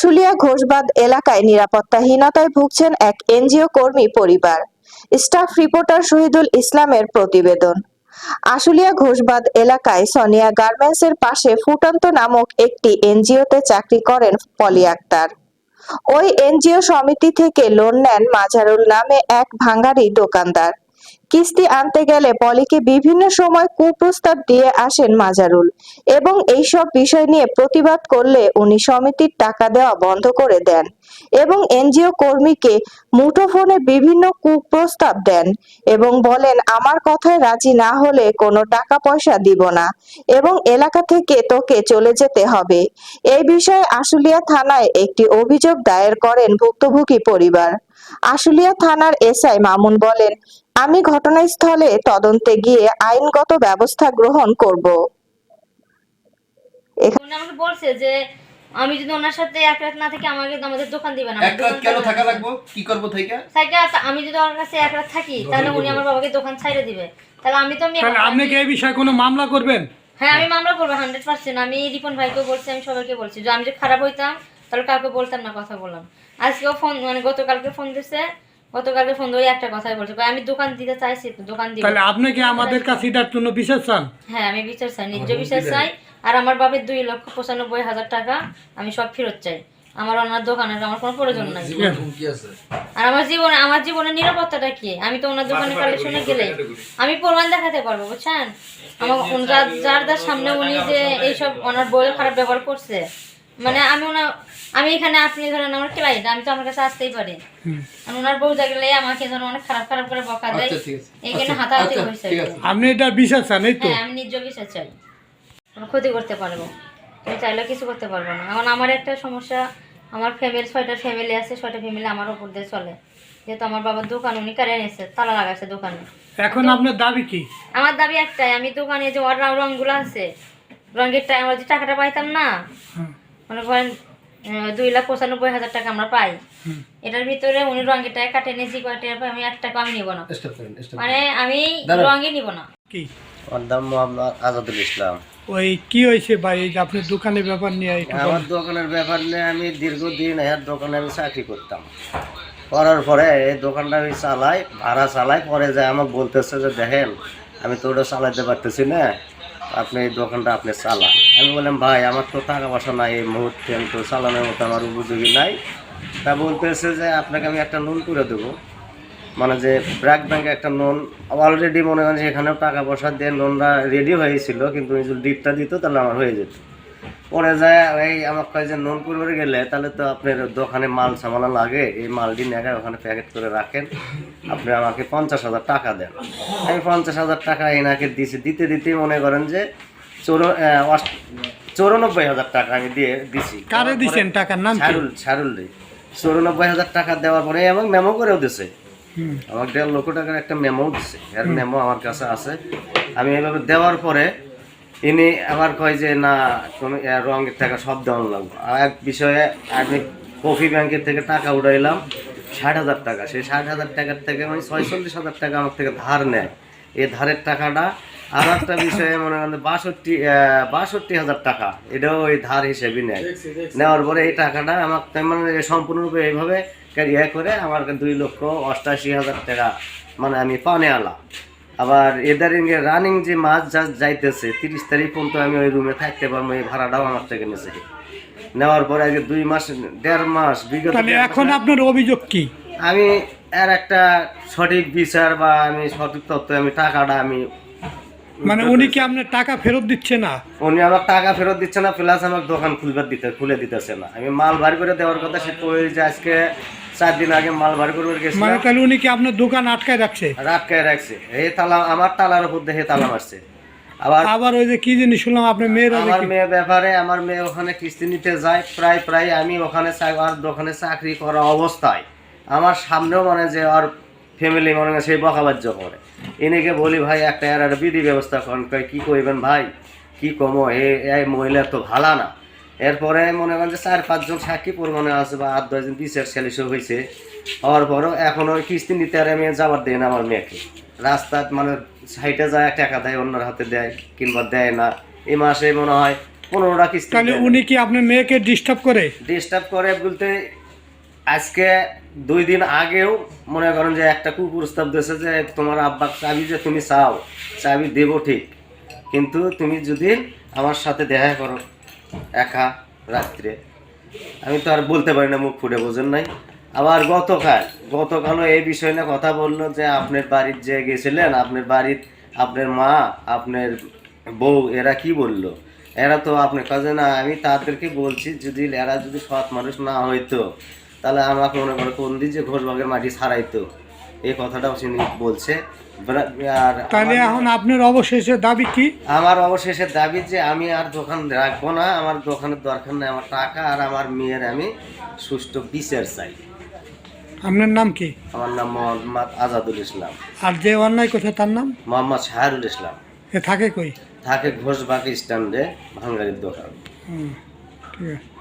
আশুলিয়া ঘোষবাদ এলাকায় নিরাপত্তাহীনতায় ভুগছেন এক এনজিও কর্মী পরিবার। স্টাফ রিপোর্টার শহীদুল ইসলামের প্রতিবেদন। আশুলিয়া ঘোষবাদ এলাকায় সোনিয়া গার্মেন্টসের পাশে ফুটন্ত নামক একটি এনজিওতে চাকরি করেন পলি আক্তার। ওই এনজিও সমিতি থেকে লোন নেন মাজারুল নামে এক ভাঙ্গারি দোকানদার। কিস্তি আনতে গেলে পলিকে বিভিন্ন সময় কুপ্রস্তাব দিয়ে আসেন মাজারুল এবং এইসব বিষয় নিয়ে প্রতিবাদ করলে উনি সমিতির টাকা দেওয়া বন্ধ করে দেন এবং এনজিও কর্মীকে মুঠোফোনে বিভিন্ন কুপ্রস্তাব দেন এবং বলেন, আমার কথায় রাজি না হলে কোনো টাকা পয়সা দিব না এবং এলাকা থেকে তোকে চলে যেতে হবে এই বিষয়ে আশুলিয়া থানায় একটি অভিযোগ দায়ের করেন ভুক্তভোগী পরিবার। আশুলিয়া থানার এসআই মামুন বলেন আমি ঘটনাস্থলে তদন্তে গিয়ে আইনগত ব্যবস্থা গ্রহণ করব। উনি আমাকে বলছে যে আমি যদি ওনার সাথে এক রাত না থেকে আমাকে আমাদের দোকান দিবেন এক রাত কেন থাকা লাগবো? কি করব থেকে? আমি যদি ওনার কাছে এক রাত থাকি তাহলে উনি আমার বাবাকে দোকান ছাইড়ে দিবে। তাহলে আমি তো তাহলে আপনি কি এই বিষয়ে কোনো মামলা করবেন? হ্যাঁ আমি মামলা করব হান্ড্রেড পার্সেন্ট। আমি রিপন ভাইকেও বলছি আমি সবাইকে বলছি। যে আমি যে খারাপ হইতাম তাহলে কাউকে বলতাম না কথা বললাম। আজকেও ফোন মানে গতকালকে ফোন দিছে গতকালকে ফোন দিয়ে ওই একটা কথাই বলছে। আমি দোকান দিতে চাইছি দোকান দিব। তাহলে আপনি কি আমাদের কাছে এটার জন্য চান? হ্যাঁ আমি বিচার চাই বিচার চাই। আর আমার দুই লক্ষ পঁচানব্বই হাজার টাকা আমি সব ফেরত চাই। আমার ওনার দোকানের আমার কোনো প্রয়োজন নাই। আর আমার জীবনে আমার জীবনের নিরাপত্তাটা কি? আমি তো ওনার দোকানে কালেকশনে গেলে আমি প্রমাণ দেখাতে পারব বুঝছেন? আমার যার- যার যার সামনে উনি যে এইসব ওনার বইয়ের খারাপ ব্যবহার করছে মানে আমি ওনার আমি এখানে আপনি ধরেন আমার ক্লাইন্ট আমি তো আমার কাছে আসতেই পারি। আর ওনার বউ দেখলে আমাকে ধরেন অনেক খারাপ খারাপ করে বকা দেয়। আচ্ছা, ঠিক আছে। এইখানে আচ্ছা, হাতাহাতি আচ্ছা, হয়েছে আপনি এটা বিশেষ চান এই তো? হ্যাঁ আমি নিজ বিশ্বাস চাই। ক্ষতি করতে পারব। তুমি চাইলে কিছু করতে পারব না। এখন আমার একটা সমস্যা আমার ফ্যামিলি ছয়টা ফ্যামিলি আছে ছয়টা ফ্যামিলি আমার উপর দিয়ে চলে। যেহেতু আমার বাবার দোকান উনি কারে এনেছে? তালা লাগাইছে দোকানে। এখন আপনার দাবি কি? আমার দাবি একটাই আমি দোকানে যে ওর রং- রংগুলো আছে রঙের টাইম যে টাকাটা পাইতাম না মনে করেন আহ, দুই লাখ পঁচানব্বই হাজার টাকা আমরা পাই। এটার ভিতরে উনি রঙের টাকা কাটে নিয়েছি কয়টা আমি এক টাকা আমি নিব না। স্টপ করেন স্টপ মানে আমি। রঙই নিব না। কি? আমার নাম মোহাম্মদ আজাদুল ইসলাম। ওই কি হয়েছে ভাই আপনার দোকানের ব্যাপার নিয়ে আমার দোকানের ব্যাপার নিয়ে আমি দীর্ঘদিন এর দোকানে আমি চাকরি করতাম। করার পরে এই দোকানটা আমি চালাই ভাড়া চালাই পরে যায় আমাকে বলতেছে যে দেখেন আমি তো ওটা চালাইতে পারতেছি না। আপনি এই দোকানটা আপনি চালান। আমি বললাম, ভাই, আমার তো টাকা পয়সা নাই এই মুহূর্তে, আমি তো চালানোর মতো আমার উপযোগী নাই। তা বলতেছে যে, আপনাকে আমি একটা লোন করে দেবো। মানে যে ব্র্যাক ব্যাংকে একটা লোন অলরেডি মনে হয় যে এখানেও টাকা পয়সা দিয়ে লোনটা রেডি হয়েছিল, কিন্তু যদি ডিটটা দিত, তাহলে আমার হয়ে যেত। পরে যায় এই আমার কয় যে লোন করবে গেলে তাহলে তো আপনার দোকানে মাল সামানা লাগে এই মালটি নেগায় ওখানে প্যাকেট করে রাখেন। আপনি আমাকে পঞ্চাশ হাজার টাকা দেন। আমি পঞ্চাশ হাজার টাকা এনাকে দিছি দিতে দিতেই মনে করেন যে চৌর চৌরানব্বই হাজার টাকা আমি দিয়ে দিছি। কারে দিছেন টাকার নাম ছাড়ুল ছাড়ুল রে চৌরানব্বই হাজার টাকা দেওয়ার পরে এবং মেমো করেও দিছে। আমার দেড় লক্ষ টাকার একটা মেমো দিচ্ছে এর মেমো আমার কাছে আছে। আমি এভাবে দেওয়ার পরে ইনি আবার কয় যে না তুমি রঙের টাকা সব দেওয়ানো লাগবে। আর এক বিষয়ে আমি কফি ব্যাংকের থেকে টাকা উঠাইলাম ষাট হাজার টাকা। সেই ষাট হাজার টাকার থেকে আমি ছয়চল্লিশ হাজার টাকা আমার থেকে ধার নেয়। এই ধারের টাকাটা আর একটা বিষয়ে মনে করেন বাষট্টি বাষট্টি হাজার টাকা এটাও ওই ধার হিসেবে নেয়। নেওয়ার পরে এই টাকাটা আমার মানে সম্পূর্ণরূপে এইভাবে ইয়ে করে আমার দুই লক্ষ অষ্টাশি হাজার টাকা মানে আমি পানে আলাম আবার এদারিং এর রানিং যে মাছ যা যাইতেছে তিরিশ তারিখ পর্যন্ত আমি ওই রুমে থাকতে পারব এই ভাড়াটাও আমার থেকে নিয়েছে নেওয়ার পরে আজকে দুই মাস দেড় মাস বিগত এখন আপনার অভিযোগ কি? আমি এর একটা সঠিক বিচার বা আমি সঠিক তথ্য আমি টাকাটা আমি মানে উনি কি আপনার টাকা ফেরত দিচ্ছে না? উনি আমার টাকা ফেরত দিচ্ছে না প্লাস আমার দোকান খুলবার দিতে খুলে দিতেছে না। আমি মাল বাড়ি করে দেওয়ার কথা সে যে আজকে চার দিন আগে মাল বাড়ি করে মানে তাহলে উনি কি আপনার দোকান আটকায় রাখছে? খায় রাখছে। এই তালা আমার তালার উপর দিয়ে তালা মারছে। আবার আবার ওই যে কি জিনিস শুনলাম আপনার মেয়ের আমার মেয়ে ব্যাপারে আমার মেয়ে ওখানে কিস্তি নিতে যায় প্রায় প্রায় আমি ওখানে আর দোকানে চাকরি করা অবস্থায়। আমার সামনেও মানে যে আর ফ্যামিলি মনে হয় সেই বকাবাজ্য করে। এনেকে বলি ভাই একটা একটা বিধি ব্যবস্থা করেন। কি করবেন ভাই? কি কমো? এ মহিলা তো ভালা না। এরপরে মনে করেন যে চার পাঁচজন সাক্ষী পরিমাণে আছে বা আট দশজন বিচার সালিশও হয়েছে। হওয়ার পরও এখন ওই কিস্তি নিতে আর আমি যাবার দেয় না আমার মেয়েকে। রাস্তায় মানে সাইডে যায় টাকা দেয় অন্যের হাতে দেয় কিংবা দেয় না। এই মাসে মনে হয় পনেরোটা কিস্তি তাহলে উনি কি আপনার মেয়েকে ডিস্টার্ব করে? ডিস্টার্ব করে বলতে আজকে দুই দিন আগেও মনে করেন যে একটা কুপ্রস্তাব দিয়েছে যে তোমার আব্বা চাবি যে তুমি চাও চাবি দেবো ঠিক। কিন্তু তুমি যদি আমার সাথে দেখা করো একা রাত্রে। আমি তো আর বলতে পারি না মুখ ফুটে, বোঝেন নাই। আবার গতকাল, গতকালও এই বিষয় নিয়ে কথা বলল যে আপনার বাড়ির যে গেছিলেন, আপনার বাড়ির আপনার মা, আপনার বউ, এরা কি বলল? এরা তো আপনার কাজে না, আমি তাদেরকে বলছি, যদি এরা যদি সৎ মানুষ না হইতো, তাহলে আমাকে মনে করে কোন দিন যে ঘোষবাগের মাটি ছাড়াইতো। এই কথাটাও তিনি বলছে। আর তাহলে এখন আপনার অবশেষে দাবি কি? আমার অবশেষে দাবি যে আমি আর দোকান রাখব না আমার দোকানের দরকার নেই আমার টাকা আর আমার মেয়ের আমি সুষ্ঠু বিচার চাই। আপনার নাম কি? আমার নাম মোহাম্মদ আজাদুল ইসলাম। আর যে অন্যায় কথা তার নাম? মোহাম্মদ শাহরুল ইসলাম। এ থাকে কই? থাকে ঘোষবাগ স্ট্যান্ডে ভাঙ্গারির দোকান। হুম, ঠিক আছে।